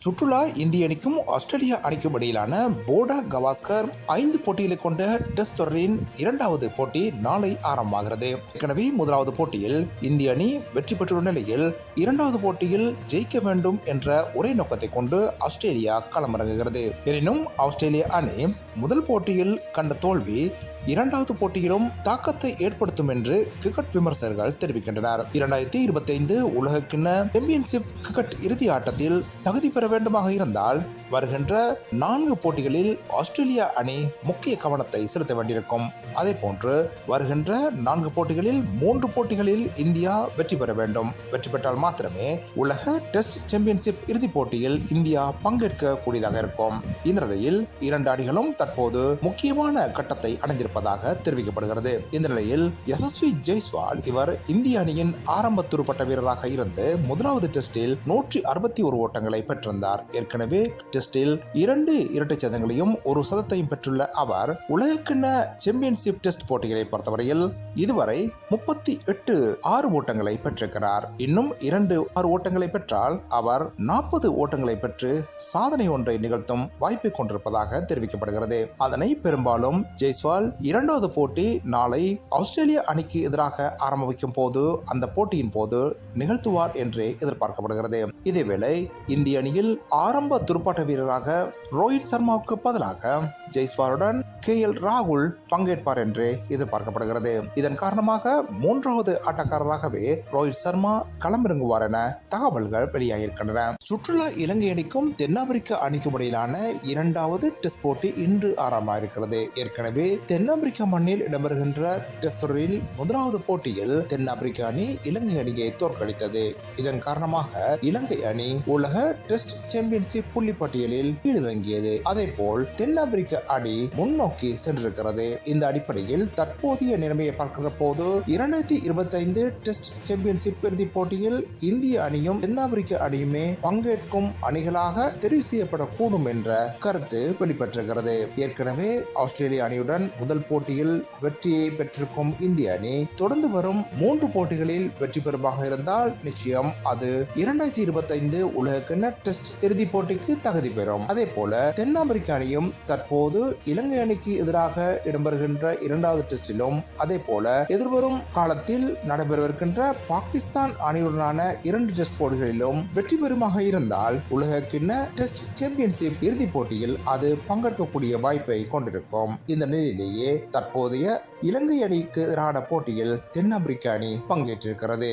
சுற்றுலா இந்திய அணிக்கும் ஆஸ்திரேலியா அணிக்கும் இடையிலான போடா கவாஸ்கர் ஐந்து போட்டிகளை கொண்ட டெஸ்ட் தொடரின் இரண்டாவது போட்டி நாளை ஆரம்பமாகிறது. ஏற்கனவே முதலாவது போட்டியில் இந்திய அணி வெற்றி பெற்றுள்ள நிலையில் இரண்டாவது போட்டியில் ஜெயிக்க வேண்டும் என்ற ஒரே நோக்கத்தை கொண்டு ஆஸ்திரேலியா களமிறங்குகிறது. எனினும் ஆஸ்திரேலிய அணி முதல் போட்டியில் கண்ட தோல்வி இரண்டாவது போட்டியிலும் தாக்கத்தை ஏற்படுத்தும் என்று கிரிக்கெட் விமர்சகர்கள் தெரிவிக்கின்றனர். இரண்டாயிரத்தி இருபத்தி ஐந்து உலகக்கிண்ண சாம்பியன்ஷிப் கிரிக்கெட் இறுதி ஆட்டத்தில் தகுதி பெற வேண்டுமாக இருந்தால் வருகின்ற நான்கு போட்டிகளில் ஆஸ்திரேலியா அணி முக்கிய கவனத்தை செலுத்த வேண்டியிருக்கும். அதே போன்று வருகின்ற நான்கு போட்டிகளில் மூன்று போட்டிகளில் இந்தியா வெற்றி பெற வேண்டும். வெற்றி பெற்றால் மாத்திரமே உலக டெஸ்ட் சாம்பியன்ஷிப் இறுதிப் போட்டியில் இந்தியா பங்கேற்க கூடியதாக இருக்கும். இந்த நிலையில் இரண்டு அணிகளும் தற்போது முக்கியமான கட்டத்தை இருப்பதாக தெரிவிக்கப்படுகிறது. இந்த நிலையில் யசஸ்வி ஜெய்ஸ்வால் இவர் இந்திய அணியின் ஆரம்ப துருப்பட்ட வீரராக இருந்து முதலாவது டெஸ்டில் நூற்றி அறுபத்தி ஒரு ஓட்டங்களை பெற்றிருந்தார். ஏற்கனவே டெஸ்டில் இரண்டு இரட்டை சதங்களையும் ஒரு சதத்தையும் பெற்றுள்ள அவர் உலகக்கிண்ண சாம்பியன்ஷிப் டெஸ்ட் போட்டிகளை பொறுத்தவரையில் இதுவரை முப்பத்தி எட்டு ஆறு ஓட்டங்களை பெற்றிருக்கிறார். இன்னும் இரண்டு ஆறு ஓட்டங்களை பெற்றால் அவர் நாற்பது ஓட்டங்களை பெற்று சாதனை ஒன்றை நிகழ்த்தும் வாய்ப்பை கொண்டிருப்பதாக தெரிவிக்கப்படுகிறது. அதனை பெரும்பாலும் ஜெய்ஸ்வால் இரண்டாவது போட்டி நாளை ஆஸ்திரேலிய அணிக்கு எதிராக ஆரம்பிக்கும் போது அந்த போட்டியின் போது நிகழ்த்துவார் என்றே எதிர்பார்க்கப்படுகிறது. இதேவேளை இந்திய அணியில் ஆரம்ப துடுப்பாட்ட வீரராக ரோஹித் சர்மாவுக்கு பதிலாக ஜெய்ஸ்வாருடன் கே எல் ராகுல் பங்கேற்பார் என்று எதிர்பார்க்கப்படுகிறது. இதன் காரணமாக மூன்றாவது ஆட்டக்காரராகவே ரோஹித் சர்மா களமிறங்குவார் என தகவல்கள் வெளியாகியிருக்கின்றன. சுற்றுலா இலங்கை அணிக்கும் தென்னாப்பிரிக்க அணிக்கும் இடையிலான இரண்டாவது டெஸ்ட் போட்டி இன்று ஆரம்பமாக இருக்கிறது ஏற்கனவே தென் தென்னாப்பிரிக்க மண்ணில் இடம்பெறுகின்ற டெஸ்ட் தொடரில் முதலாவது போட்டியில் தென்னாப்பிரிக்க அணி இலங்கை அணியை தோற்கடித்தது. இதன் காரணமாக இலங்கை அணி உலக டெஸ்ட் சாம்பியன்ஷிப் புள்ளி பட்டியலில் கீழிறங்கியது அதே போல் தென்னாப்பிரிக்க அணி முன்னோக்கி சென்றிருக்கிறது. இந்த அடிப்படையில் தற்போதைய நிலைமையை பார்க்கிற போது இரண்டாயிரத்தி இருபத்தி ஐந்து டெஸ்ட் சாம்பியன்ஷிப் இறுதிப் போட்டியில் இந்திய அணியும் தென்னாப்பிரிக்க அணியுமே பங்கேற்கும் அணிகளாக தெரிவு செய்யப்படக்கூடும் என்ற கருத்து வெளிப்பட்டிருக்கிறது. ஏற்கனவே ஆஸ்திரேலிய அணியுடன் முதல் போட்டியில் வெற்றியை பெற்றிருக்கும் இந்திய அணி தொடர்ந்து வரும் மூன்று போட்டிகளில் வெற்றி பெறுமாக இருந்தால் நிச்சயம் அது இரண்டாயிரத்தி இருபத்தி ஐந்து கிண்ண டெஸ்ட் இறுதிப் போட்டிக்கு தகுதி பெறும். அதே போல தென்னாப்பிரிக்க அணியும் தற்போது இலங்கை அணிக்கு எதிராக இடம்பெறுகின்ற இரண்டாவது டெஸ்டிலும் அதே போல எதிர்வரும் காலத்தில் நடைபெறவிருக்கின்ற பாகிஸ்தான் அணியுடனான இரண்டு டெஸ்ட் போட்டிகளிலும் வெற்றி பெறுமாக இருந்தால் உலக கிண்ண டெஸ்ட் சாம்பியன்ஷிப் இறுதிப் போட்டியில் அது பங்கேற்கக்கூடிய வாய்ப்பை கொண்டிருக்கும். இந்த நிலையிலேயே நிலையிலேயே தற்போதைய இலங்கை அணிக்கு எதிரான போட்டியில் தென்னாப்பிரிக்க அணி பங்கேற்றிருக்கிறது.